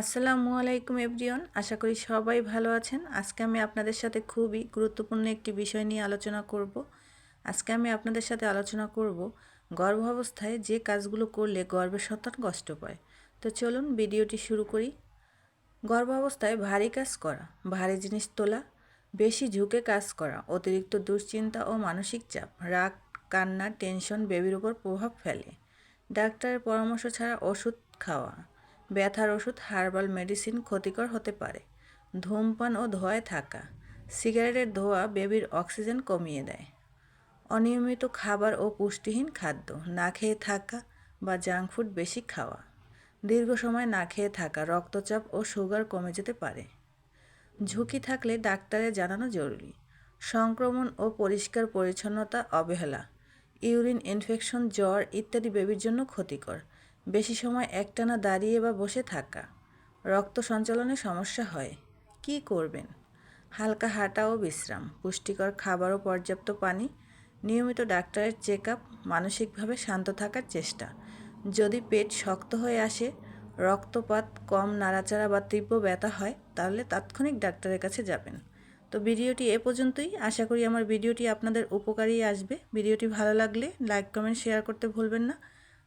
আসসালামু আলাইকুম এভরিওন আশা করি সবাই ভালো আছেন। আজকে আমি আপনাদের সাথে খুবই গুরুত্বপূর্ণ একটি বিষয় নিয়ে আলোচনা করব। আজকে আমি আপনাদের সাথে আলোচনা করব গর্ভাবস্থায় যে কাজগুলো করলে গর্ভের সন্তান কষ্ট পায়। তো চলুন ভিডিওটি শুরু করি। গর্ভাবস্থায় ভারী কাজ করা, ভারী জিনিস তোলা, বেশি ঝুঁকে কাজ করা, অতিরিক্ত দুশ্চিন্তা ও মানসিক চাপ, রাগ, কান্না, টেনশন, বেবির উপর প্রভাব ফেলে। ডাক্তারের পরামর্শ ছাড়া ওষুধ খাওয়া ব্যথার ওষুধ, হার্বাল মেডিসিন ক্ষতিকর হতে পারে। ধূমপান ও ধোঁয়ায় থাকা। সিগারেটের ধোঁয়া বেবির অক্সিজেন কমিয়ে দেয়। অনিয়মিত খাবার ও পুষ্টিহীন খাদ্য, না খেয়ে থাকা বা জাঙ্ক ফুড বেশি খাওয়া। দীর্ঘ সময় না খেয়ে থাকা, রক্তচাপ ও সুগার কমে যেতে পারে। ঝুঁকি থাকলে ডাক্তারে জানানো জরুরি। সংক্রমণ ও পরিষ্কার পরিচ্ছন্নতা অবহেলা, ইউরিন ইনফেকশন, জ্বর ইত্যাদি বেবির জন্য ক্ষতিকর। বেশি সময় একটানা দাঁড়িয়ে বা বসে থাকা। রক্ত সঞ্চালনে সমস্যা হয়। কি করবেন? হালকা হাঁটা ও বিশ্রাম, পুষ্টিকর খাবার ও পর্যাপ্ত পানি, নিয়মিত ডাক্তারের চেক আপ মানসিকভাবে শান্ত থাকার চেষ্টা। যদি পেট শক্ত হয়ে আসে, রক্তপাত কম, নাড়াচাড়া বা তীব্র ব্যথা হয়, তাহলে তাৎক্ষণিক ডাক্তারের কাছে যাবেন। তো ভিডিওটি এ পর্যন্তই। আশা করি আমার ভিডিওটি আপনাদের উপকারী আসবে। ভিডিওটি ভালো লাগলে লাইক, কমেন্ট, শেয়ার করতে ভুলবেন না।